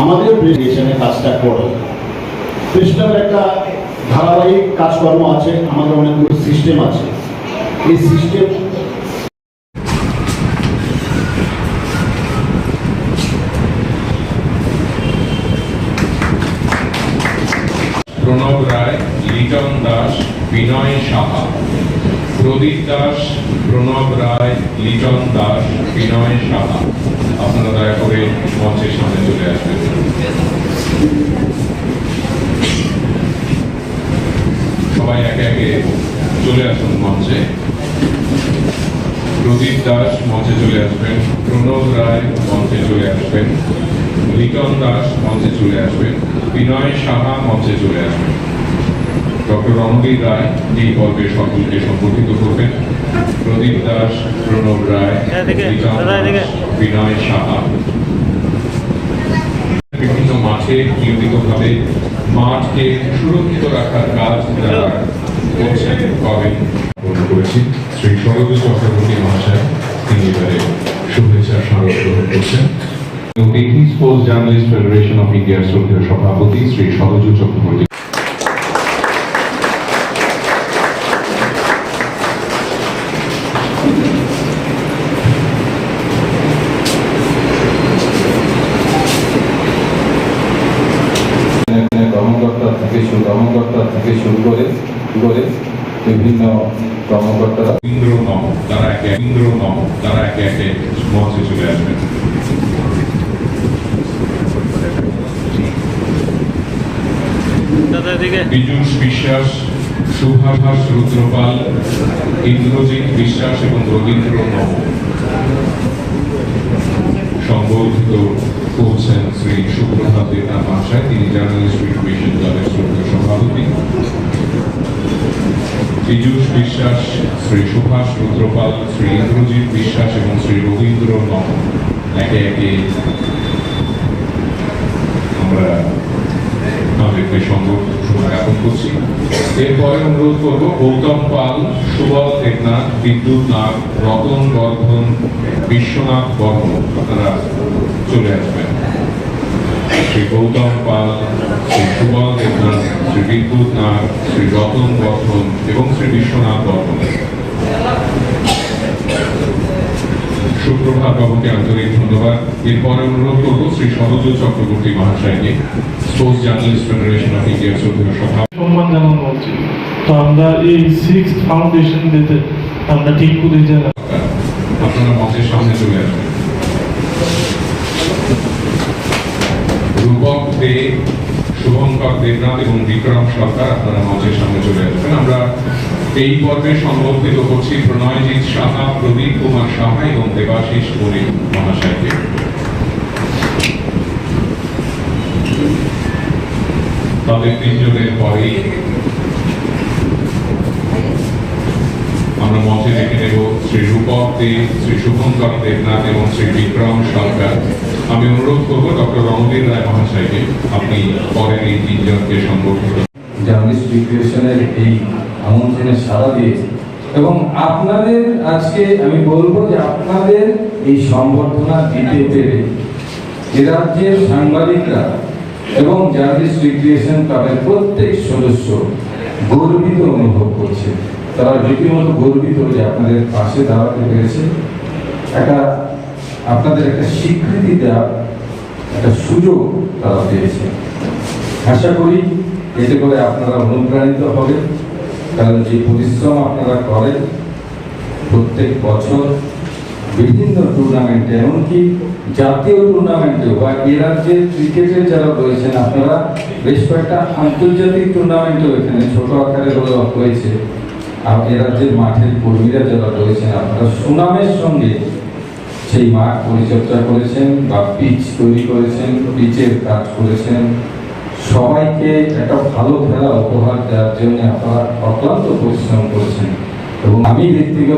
আমাদের প্রেসিডেন্টে কাজটা করে। প্রেসিডেন্টের একটা ধারাবাহিক কাজকর্ম আছে, আমাদের অনেকগুলো সিস্টেম আছে। এই সিস্টেম প্রণব রায়, লিটন দাস, বিনয় সাহা। প্রদীপ দাস, প্রণব রায়, লিটন দাস, বিনয় সাহা। আপনারা দয়া করে মঞ্চের সামনে চলে আসবেন। সবাই একে একে চলে আসুন মঞ্চে। প্রদীপ দাস মঞ্চে চলে আসবেন, প্রণব রায় মঞ্চে চলে আসবেন, লিটন দাস মঞ্চে চলে আসবেন, বিনয় সাহা মঞ্চে চলে আসবেন। ডক্টর রণবীর রায় এই পর্বে সকলকে সম্পর্কিত করবেন প্রদীপ দাস প্রণব রায় বিনয় সাহা। বিভিন্ন মাঠে নিয়মিতভাবে মাঠকে সুরক্ষিত রাখার কাজ যারা করছেন করেন করেছি। শ্রী সরজ চক্রবর্তী মহাশয় তিনি এবারে শুভেচ্ছা স্মারক গ্রহণ করছেন। জার্নালিস্ট ফেডারেশন অফ ইন্ডিয়ার শ্রদ্ধেয় সভাপতি শ্রী সরজ চক্রবর্তী এখানে কর্মকর্তা থেকে শুরু কর্মকর্তা থেকে শুরু করে করে বিভিন্ন কর্মকর্তারা। ইন্দ্র নম তারা একে ইন্দ্র নম তারা একে একে মঞ্চে চলে আসবেন দাদা পীযূষ বিশ্বাস সুভাষ রুদ্রপাল ইন্দ্রজিৎ বিশ্বাস এবং রবীন্দ্র নম সংবর্ধিত করছেন শ্রী সুপ্রভাত দেবনাথ মহাশয়। তিনি জার্নালিস্ট ইনফরমেশন ক্লাবের শ্রদ্ধেয় সভাপতি পীযূষ বিশ্বাস, শ্রী সুভাষ রুদ্রপাল, শ্রী ইন্দ্রজিৎ বিশ্বাস এবং শ্রী রবীন্দ্র একে একে আমরা আমাদেরকে সংবর্ধনা করছি। এরপরে অনুরোধ করব, গৌতম পাল, সুবল দেবনাথ বিদ্যুৎ নাথ রতন বর্ধন, বিশ্বনাথ বর্মন আপনারা চলে আসবেন। শ্রী গৌতম পাল শ্রী সুবল দেবনাথ শ্রী বিদ্যুৎ নাথ শ্রী রতন বর্ধন এবং শ্রী বিশ্বনাথ বর্মন সুপ্রভাত বাবুকে আন্তরিক ধন্যবাদ। এরপরে অনুরোধ করব শ্রী সরজ চক্রবর্তী মহাশয়কে স্পোর্টস জার্নালিস্ট ফেডারেশন অফ ইন্ডিয়ার শ্রদ্ধেয় সভা। সম্মান জানানো উচিত তো আমরা এই সিক্স ফাউন্ডেশন দিতে আমরা ঠিক করে যে আপনারা মঞ্চের সামনে চলে আসবেন রূপক দে শুভঙ্কর দেবনাথ এবং বিক্রম সরকার আপনারা মঞ্চের সামনে চলে আসবেন। আমরা এই পর্বে সংবর্ধিত করছি প্রণয়জিৎ সাহা, প্রদীপ কুমার সাহা এবং দেবাশিস বণিক মহাশয়কে। তাদের তিনজনের পরেই আমরা মঞ্চে দেখে নেব শ্রী রূপক দে, শ্রী শুভঙ্কর দেবনাথ এবং শ্রী বিক্রম সরকার। আমি অনুরোধ করব ডক্টর রণবীর রায় মহাশয়কে, আপনি পরের এই তিনজনকে সম্পর্কিত জার্নালিস্ট এই আমন্ত্রণে সাড়া এবং আপনাদের আজকে আমি বলব যে আপনাদের এই সম্বর্ধনা দিতে পেরে এ রাজ্যের সাংবাদিকরা এবং জার্নালিস্ট রিক্রিয়েশন ক্লাবের প্রত্যেক সদস্য গর্বিত অনুভব করছে। তারা রীতিমতো গর্বিত যে আপনাদের পাশে দাঁড়াতে পেরেছে। একটা আপনাদের একটা স্বীকৃতি দেওয়া একটা সুযোগ তারা পেয়েছে। আশা করি এতে করে আপনারা অনুপ্রাণিত হবেন। কারণ যে পরিশ্রম আপনারা করেন, প্রত্যেক বছর বিভিন্ন টুর্নামেন্টে এমনকি জাতীয় টুর্নামেন্টেও বা এ রাজ্যের ক্রিকেটের যারা রয়েছেন, আপনারা বেশ কয়েকটা আন্তর্জাতিক টুর্নামেন্টও এখানে ছোট আকারে হলেও হয়েছে। আর এ রাজ্যের মাঠের কর্মীরা যারা রয়েছেন, আপনারা সুনামের সঙ্গে সেই মাঠ পরিচর্যা করেছেন বা পিচ তৈরি করেছেন, পিচের কাজ করেছেন। সবাইকে একটা ভালো খেলা উপহার দেওয়ার জন্য আপনারা অক্লান্ত পরিশ্রম করেছেন। এবং আমি ব্যক্তিগত